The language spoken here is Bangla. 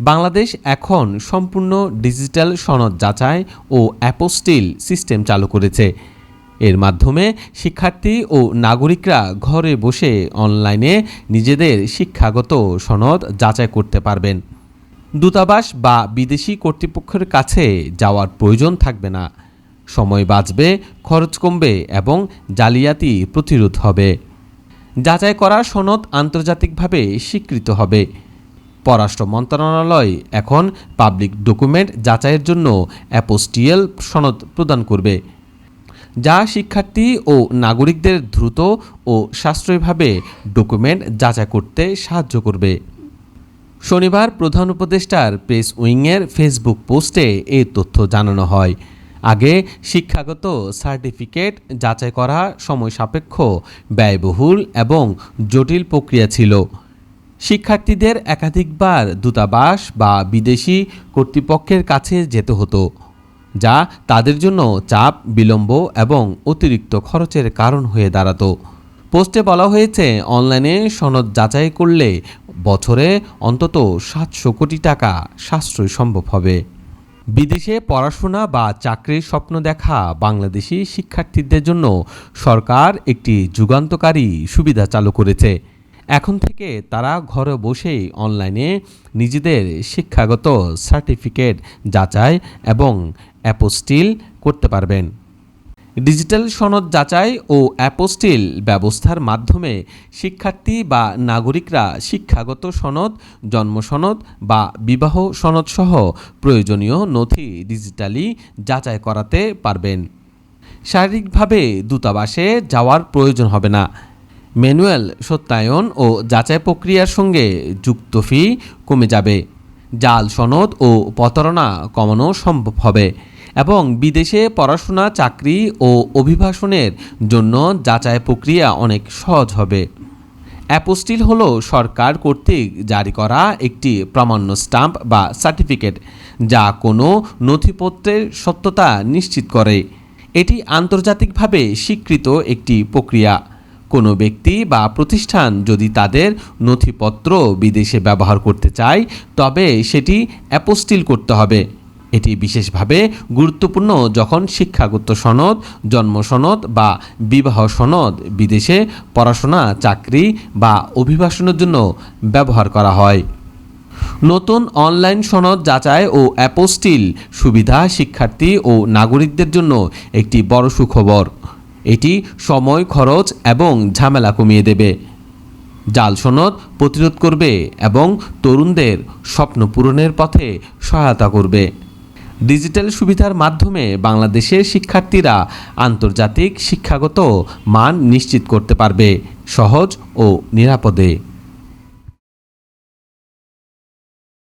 বাংলাদেশ এখন সম্পূর্ণ ডিজিটাল সনদ যাচাই ও অ্যাপোস্টিল সিস্টেম চালু করেছে। এর মাধ্যমে শিক্ষার্থী ও নাগরিকরা ঘরে বসে অনলাইনে নিজেদের শিক্ষাগত সনদ যাচাই করতে পারবেন। দূতাবাস বা বিদেশি কর্তৃপক্ষের কাছে যাওয়ার প্রয়োজন থাকবে না। সময় বাঁচবে, খরচ কমবে এবং জালিয়াতি প্রতিরোধ হবে। যাচাই করা সনদ আন্তর্জাতিকভাবে স্বীকৃত হবে। পররাষ্ট্র মন্ত্রণালয় এখন পাবলিক ডকুমেন্ট যাচাইয়ের জন্য অ্যাপোস্টিয়েল সনদ প্রদান করবে, যা শিক্ষার্থী ও নাগরিকদের দ্রুত ও সাশ্রয়ীভাবে ডকুমেন্ট যাচাই করতে সাহায্য করবে। শনিবার প্রধান উপদেষ্টার প্রেস উইংয়ের ফেসবুক পোস্টে এই তথ্য জানানো হয়। আগে শিক্ষাগত সার্টিফিকেট যাচাই করা সময় সাপেক্ষ, ব্যয়বহুল এবং জটিল প্রক্রিয়া ছিল। শিক্ষার্থীদের একাধিকবার দূতাবাস বা বিদেশি কর্তৃপক্ষের কাছে যেতে হতো, যা তাদের জন্য চাপ, বিলম্ব এবং অতিরিক্ত খরচের কারণ হয়ে দাঁড়াতো। পোস্টে বলা হয়েছে, অনলাইনে সনদ যাচাই করলে বছরে অন্তত সাতশো কোটি টাকা সাশ্রয় সম্ভব হবে। বিদেশে পড়াশোনা বা চাকরির স্বপ্ন দেখা বাংলাদেশি শিক্ষার্থীদের জন্য সরকার একটি যুগান্তকারী সুবিধা চালু করেছে। এখন থেকে তারা ঘরে বসেই অনলাইনে নিজেদের শিক্ষাগত সার্টিফিকেট যাচাই এবং অ্যাপোস্টিল করতে পারবেন। ডিজিটাল সনদ যাচাই ও অ্যাপোস্টিল ব্যবস্থার মাধ্যমে শিক্ষার্থী বা নাগরিকরা শিক্ষাগত সনদ, জন্ম সনদ বা বিবাহ সনদ সহ প্রয়োজনীয় নথি ডিজিটালি যাচাই করাতে পারবেন। শারীরিকভাবে দূতাবাসে যাওয়ার প্রয়োজন হবে না। ম্যানুয়াল সত্যায়ন ও যাচাই প্রক্রিয়ার সঙ্গে যুক্ত ফি কমে যাবে। জাল সনদ ও প্রতারণা কমানো সম্ভব হবে এবং বিদেশে পড়াশোনা, চাকরি ও অভিবাসনের জন্য যাচাই প্রক্রিয়া অনেক সহজ হবে। অ্যাপোস্টিল হলো সরকার কর্তৃক জারি করা একটি প্রামাণ্য স্টাম্প বা সার্টিফিকেট, যা কোনো নথিপত্রের সত্যতা নিশ্চিত করে। এটি আন্তর্জাতিকভাবে স্বীকৃত একটি প্রক্রিয়া। কোনো ব্যক্তি বা প্রতিষ্ঠান যদি তাদের নথিপত্র বিদেশে ব্যবহার করতে চায়, তবে সেটি অ্যাপোস্টিল করতে হবে। এটি বিশেষভাবে গুরুত্বপূর্ণ যখন শিক্ষাগত সনদ, জন্ম সনদ বা বিবাহ সনদ বিদেশে পড়াশোনা, চাকরি বা অভিবাসনের জন্য ব্যবহার করা হয়। নতুন অনলাইন সনদ যাচাই ও অ্যাপোস্টিল সুবিধা শিক্ষার্থী ও নাগরিকদের জন্য একটি বড় সুখবর। এটি সময়, খরচ এবং ঝামেলা কমিয়ে দেবে। জাল সনদ প্রতিরোধ করবে এবং তরুণদের স্বপ্ন পূরণের পথে সহায়তা করবে। ডিজিটাল সুবিধার মাধ্যমে বাংলাদেশের শিক্ষার্থীরা আন্তর্জাতিক শিক্ষাগত মান নিশ্চিত করতে পারবে সহজ ও নিরাপদে।